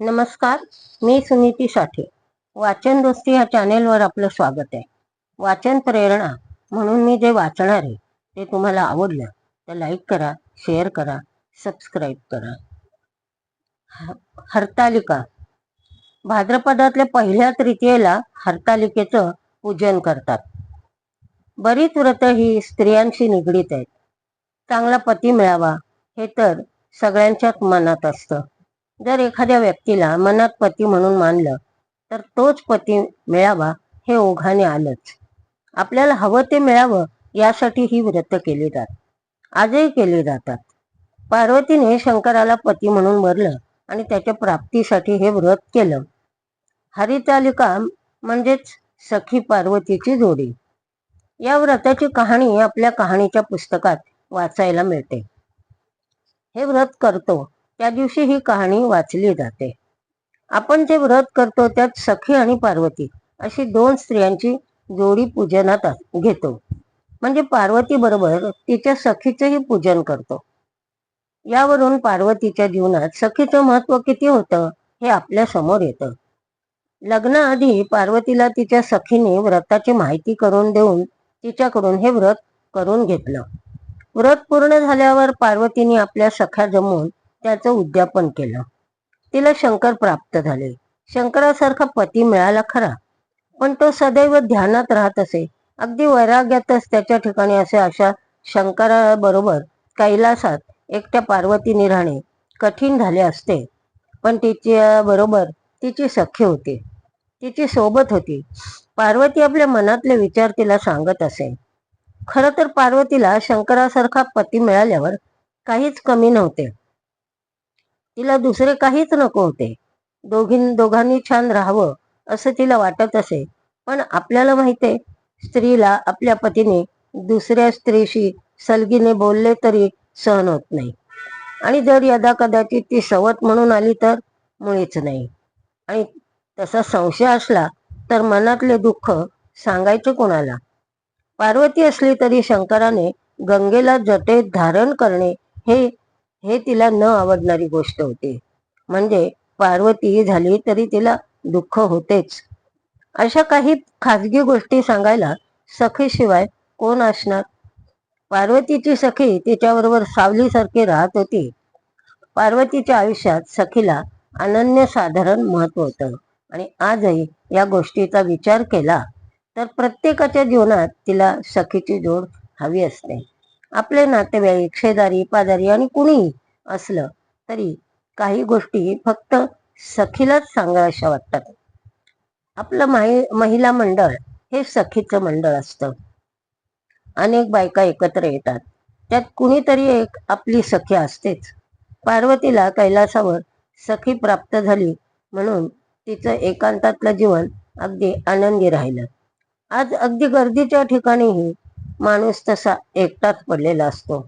नमस्कार मी सुनीती साठे वाचन दोस्ती या चॅनेलवर आपलं स्वागत आहे. वाचन प्रेरणा म्हणून मी जे वाचणार आहे ते तुम्हाला आवडलं तर लाईक करा शेअर करा सबस्क्राईब करा. हरतालिका भाद्रपदातल्या पहिल्या तृतीयेला हरतालिकेचं पूजन करतात. बरीच व्रतं ही स्त्रियांशी निगडीत आहेत. चांगला पती मिळावा हे तर सगळ्यांच्याच मनात असतं. जर एखाद्या व्यक्तीला मनात पती म्हणून मानलं तर तोच पती मिळावा हे ओघाने आलंच. आपल्याला हवं ते मिळावं यासाठी ही व्रत केली जात आजही केली जातात. पार्वतीने शंकराला पती म्हणून वरलं आणि त्याच्या प्राप्तीसाठी हे व्रत केलं. हरितालिका म्हणजेच सखी पार्वतीची जोडी. या व्रताची कहाणी आपल्या कहाणीच्या पुस्तकात वाचायला मिळते. हे व्रत करतो त्या दिवशी ही कहाणी वाचली जाते. आपण जे व्रत करतो त्यात सखी आणि पार्वती अशी दोन स्त्रियांची जोडी पूजनात घेतो. म्हणजे पार्वती बरोबर तिच्या सखीचंही पूजन करतो. यावरून पार्वतीच्या जीवनात सखीचं महत्त्व किती होतं हे आपल्यासमोर येतं. लग्नाआधी पार्वतीला तिच्या सखीने व्रताची माहिती करून देऊन तिच्याकडून हे व्रत करून घेतलं. व्रत पूर्ण झाल्यावर पार्वतीने आपल्या सख्या जमून त्याचं उद्यापन केलं. तिला शंकर प्राप्त झाले. शंकरासारखा पती मिळाला खरा. पण तो सदैव ध्यानात राहत असे. अगदी वैराग्यातच त्याच्या ठिकाणी असे अशा शंकराबरोबर कैलासात एकट्या पार्वतीने राहणे कठीण झाले असते. पण तिच्या बरोबर तिची सख्य होती. तिची सोबत होती. पार्वती आपल्या मनातले विचार तिला सांगत असे. खरं तर पार्वतीला शंकरासारखा पती मिळाल्यावर काहीच कमी नव्हते. तिला दुसरे काहीच नको होते. दोघीं दोघांनी छान राहावं असं तिला वाटत असे. पण आपल्याला माहितीये स्त्रीला आपल्या पतीने दुसऱ्या स्त्रीशी सलगीने बोलले तरी सहन होत नाही. आणि जर यदा कदाचित ती सवत म्हणून आली तर मुळीच नाही. आणि तसा संशय असला तर मनातले दुःख सांगायचे कोणाला? पार्वती असली तरी शंकराने गंगेला जटेत धारण करणे हे हे तिला न आवडणारी गोष्ट होती. म्हणजे पार्वती झाली तरी तिला दुःख होतेच. अशा काही खाजगी गोष्टी सांगायला सखीशिवाय कोण असणार? पार्वतीची सखी तिच्याबरोबर सावलीसारखी राहत होती. पार्वतीच्या आयुष्यात सखीला अनन्य साधारण महत्त्व होतं. आणि आजही या गोष्टीचा विचार केला तर प्रत्येकाच्या जीवनात तिला सखीची जोड हवी असते. आपले नातेवाईक शेजारी पाजारी आणि कुणीही असलं तरी काही गोष्टी फक्त सखीलाच सांगाव्याशा वाटतात. आपलं माहि महिला मंडळ हे सखीचं मंडळ असतं. अनेक बायका एकत्र येतात. त्यात कुणीतरी एक आपली सखी असतेच. पार्वतीला कैलासावर सखी प्राप्त झाली म्हणून तिचं एकांतातलं जीवन अगदी आनंदी राहिलं. आज अगदी गर्दीच्या ठिकाणीही माणूस तसा एकटाच पडलेला असतो.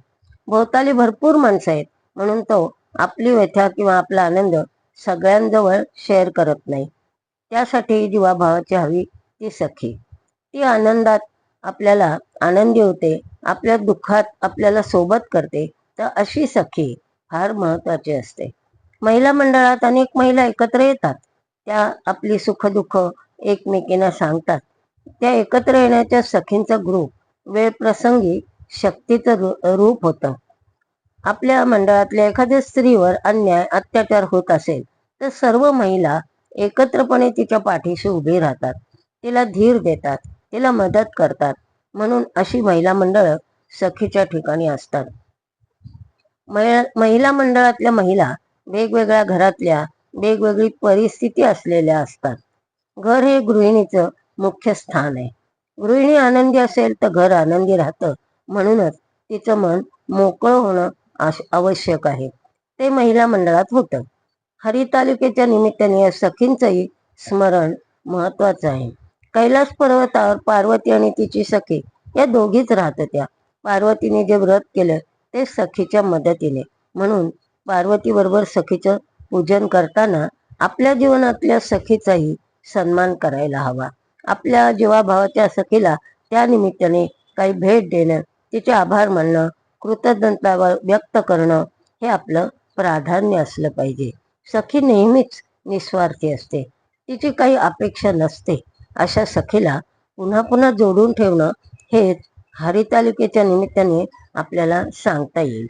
भोवताली भरपूर माणसं आहेत. म्हणून तो आपली व्यथा किंवा आपला आनंद सगळ्यांजवळ शेअर करत नाही. त्यासाठी जीवाभावाची हवी ती सखी. ती आनंदात आपल्याला आनंदी होते आपल्या दुःखात आपल्याला सोबत करते तर अशी सखी फार महत्वाची असते. महिला मंडळात अनेक महिला एकत्र येतात. त्या आपली सुखदुःख एकमेकींना सांगतात. त्या एकत्र येण्याच्या सखींचा ग्रुप वेळ प्रसंगी शक्तीचं रूप होतं. आपल्या मंडळातल्या एखाद्या स्त्रीवर अन्याय अत्याचार होत असेल तर सर्व महिला एकत्रपणे तिच्या पाठीशी उभी राहतात. तिला धीर देतात तिला मदत करतात म्हणून अशी महिला मंडळ सखीच्या ठिकाणी असतात. महिला मंडळातल्या महिला वेगवेगळ्या घरातल्या वेगवेगळी परिस्थिती असलेल्या असतात. घर हे गृहिणीचं मुख्य स्थान आहे. गृहिणी आनंदी असेल तर घर आनंदी राहतं. म्हणूनच तिचं मन मोकळं होणं आवश्यक आहे. ते महिला मंडळात होतं. हरितालिकेच्या निमित्ताने या सखींचंही स्मरण महत्वाचं आहे. कैलास पर्वतावर पार्वती आणि तिची सखी या दोघीच राहत होत्या पार्वतीने जे व्रत केलं ते सखीच्या मदतीने. म्हणून पार्वती बरोबर सखीचं पूजन करताना आपल्या जीवनातल्या सखीचाही सन्मान करायला हवा. आपल्या जीवाभावाच्या सखीला त्या निमित्ताने काही भेट देणं तिचे आभार मानणं कृतज्ञता व्यक्त करणं हे आपलं प्राधान्य असलं पाहिजे. सखी नेहमीच निस्वार्थी असते. तिची काही अपेक्षा नसते. अशा सखीला पुन्हा पुन्हा जोडून ठेवणं हेच हरितालिकेच्या निमित्ताने आपल्याला सांगता येईल.